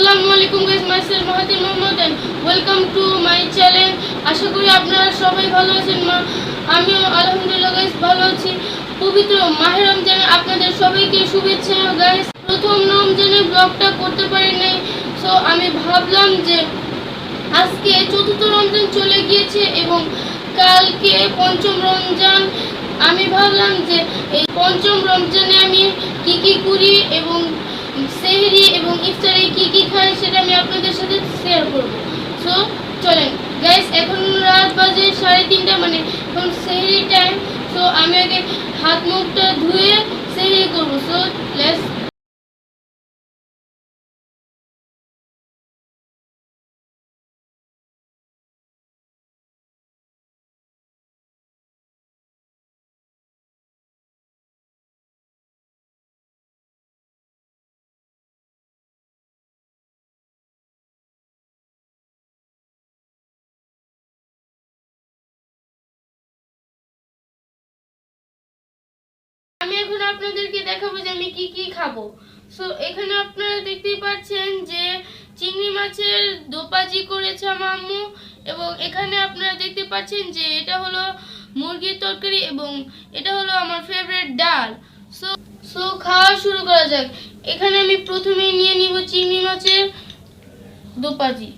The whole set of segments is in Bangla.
আসসালামু আলাইকুম guys myself Mahathir Mohammad welcome to my channel আশা করি আপনারা সবাই ভালো আছেন, মা। আমিও আলহামদুলিল্লাহ গাইস ভালো আছি। পবিত্র মাহে রমজানে আপনাদের সবাইকে শুভেচ্ছা গাইস প্রথম রমজানে ব্লগটা করতে পারি নাই সো আমি ভাবলাম যে আজকে চতুর্থ রমজান চলে গিয়েছে এবং কালকে পঞ্চম রমজান। আমি ভাবলাম যে এই পঞ্চম রমজানে আমি কি কি করি এবং সেহরি এবং ইফতারে কি কি খায় সেটা আমি আপনাদের সাথে শেয়ার করব। সো চলেন। গ্যাস এখন রাত বাজে সাড়ে তিনটা মানে এখন সেহরি টাইম সো আমি আগে হাত মুখটা ধুয়ে সেহরি করব। সো লেটস এখন আপনাদেরকে দেখাবো যে আমি কি কি খাব। সো এখানে আপনারা দেখতেই পাচ্ছেন যে চিংড়ি মাছের দোপাজি করেছে আমার আম্মু এবং এখানে আপনারা দেখতে পাচ্ছেন যে এটা হলো মুরগির তরকারি এবং এটা হলো আমার ফেভারিট ডাল। সো সো খাওয়া শুরু করা যাক। এখানে আমি প্রথমেই নিয়ে নিব চিংড়ি মাছের দোপাজি।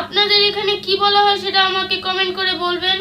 আপনাদের এখানে কি বলা হয় সেটা আমাকে কমেন্ট করে বলবেন।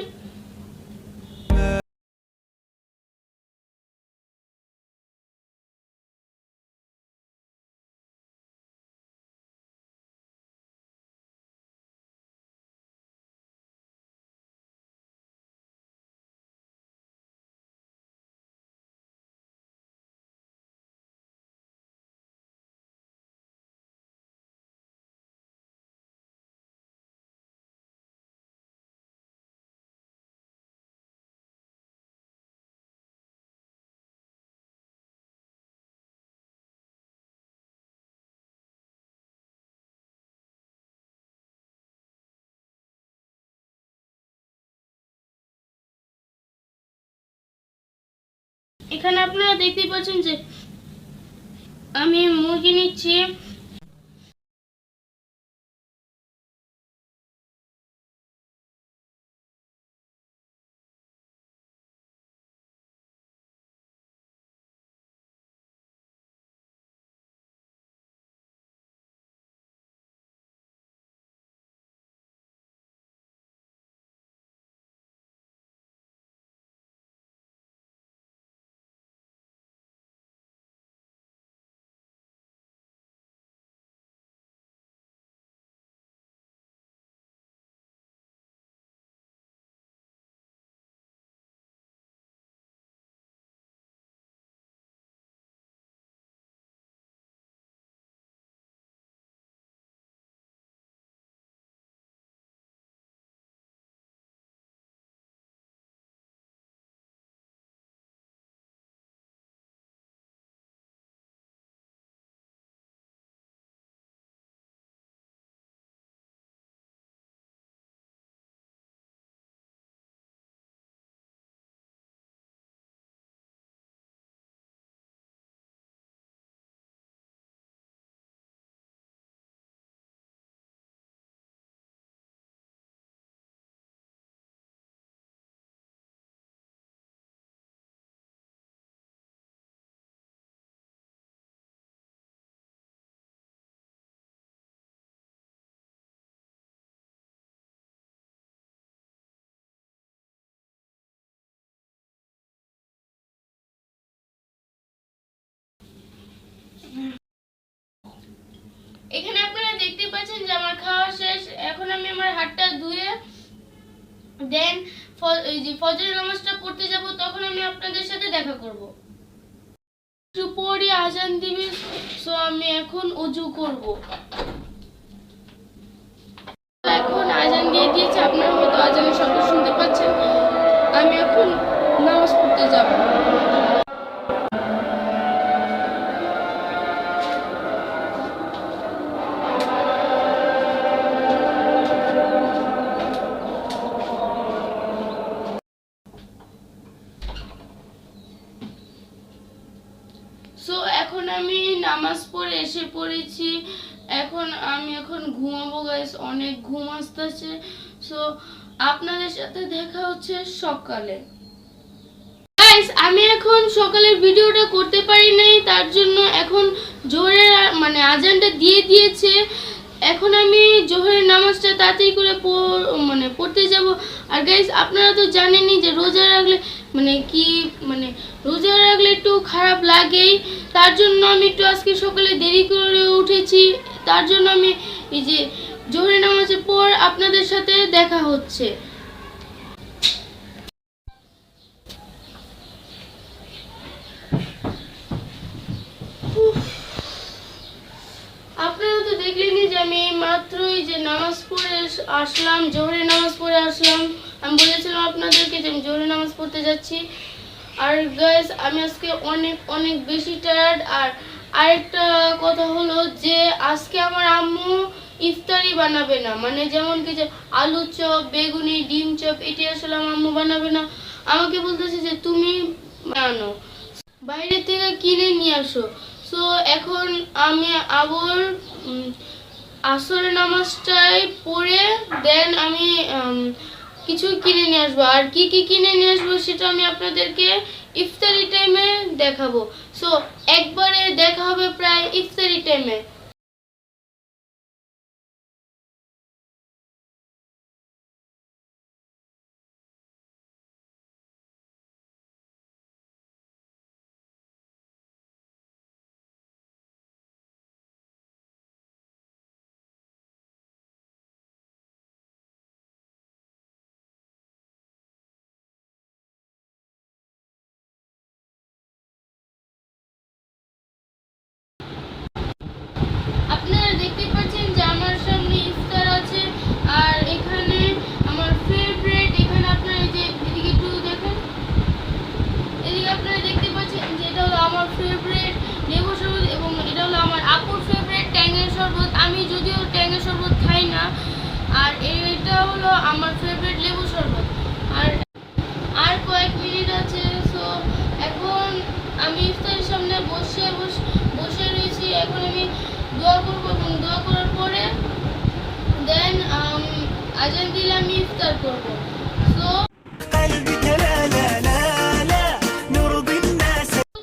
এখানে আপনারা দেখতেই পাচ্ছেন যে আমি মুরগি নিচ্ছি। এখানে আপনারা দেখতে পাচ্ছেন যে আমার খাওয়া শেষ। এখন আমি আমার হাতটা ধুয়ে দেন ফজরের নামাজটা পড়তে যাব, তখন আমি আপনাদের সাথে দেখা করব। একটু পরে আজান দিবে সো আমি এখন অজু করব। এখন আজান দিয়ে দিয়েছে, আপনারা হয়তো আজানের শব্দ শুনতে পাচ্ছেন। আমি এখন নামাজ পড়তে যাব। নামাজ পড়ে এসে পড়েছি। এখন আমি এখন ঘুমাবো গাইস অনেক ঘুম আসতেছে। সো আপনাদের সাথে দেখা হচ্ছে সকালে। আমি এখন সকালের ভিডিওটা করতে পারি নাই, তার জন্য এখন জোরের মানে আজানটা দিয়ে দিয়েছে। এখন আমি জোহরের নামাজটা তাড়াতাড়ি করে মানে পড়তে যাব। আর গাইজ আপনারা তো জানেনই যে রোজা রাখলে মানে কি মানে রোজা রাখলে একটু খারাপ লাগেই। তার জন্য আমি একটু আজকে সকালে দেরি করে উঠেছি। তার জন্য আমি এই যে জোহরের নামাজের পর আপনাদের সাথে দেখা হচ্ছে আপনারা তো দেখলেনই যে আমি মাত্রই যে নামাজ পড়ে আসলাম জোহরের নামাজ পড়ে আসলাম। আমি বলেছিলাম আপনাদেরকে যে আমি জোহরের নামাজ পড়তে যাচ্ছি। আর গাইস আমি আজকে অনেক অনেক বেশি টায়ার্ড আর আরেকটা কথা হলো যে, আজকে আমার আম্মু ইফতারি বানাবে না। মানে যেমন কি যে আলু চপ, বেগুনি, ডিম চপ, এটি আসলে আমার আম্মু বানাবে না। আমাকে বলতেছে যে, তুমি বানানো। বাইরে থেকে কিনে নিয়ে আসো। সো এখন আমি আবার উম, আসরের নামাজটাই পড়ে দেন আমি কিছু কিনে নিয়ে আসব। আর কি কি কিনে নিয়ে আসব সেটা আমি আপনাদেরকে ইফতারি টাইমে দেখাবো। সো একবারে দেখা হবে প্রায় ইফতারি টাইমে বসে বসে রয়েছি। এখন আমি দোয়া করব এবং দোয়া করার পরে দেন আজান দিলে আমি ইফতার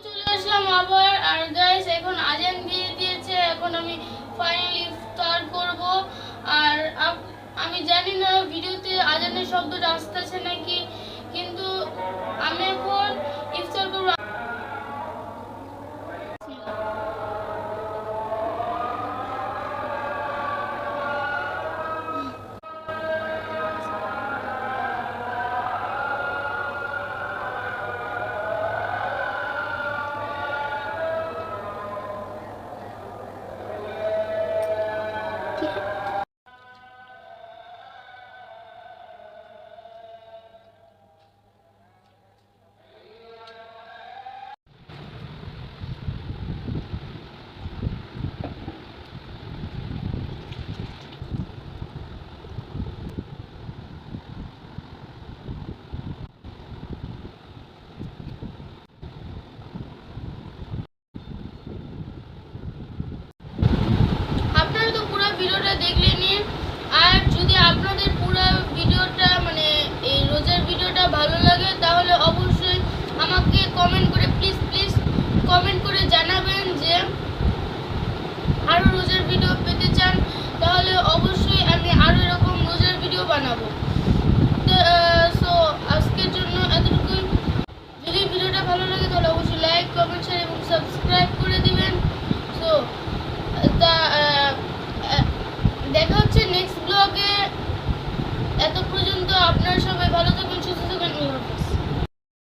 চলে আসলাম আবার। আর গাইস এখন আজান দিয়ে দিয়েছে। এখন আমি ফাইনালি ইফতার করব। আর আমি জানি না, ভিডিওতে আজানের শব্দটা আসতেছে নাকি, কিন্তু আমি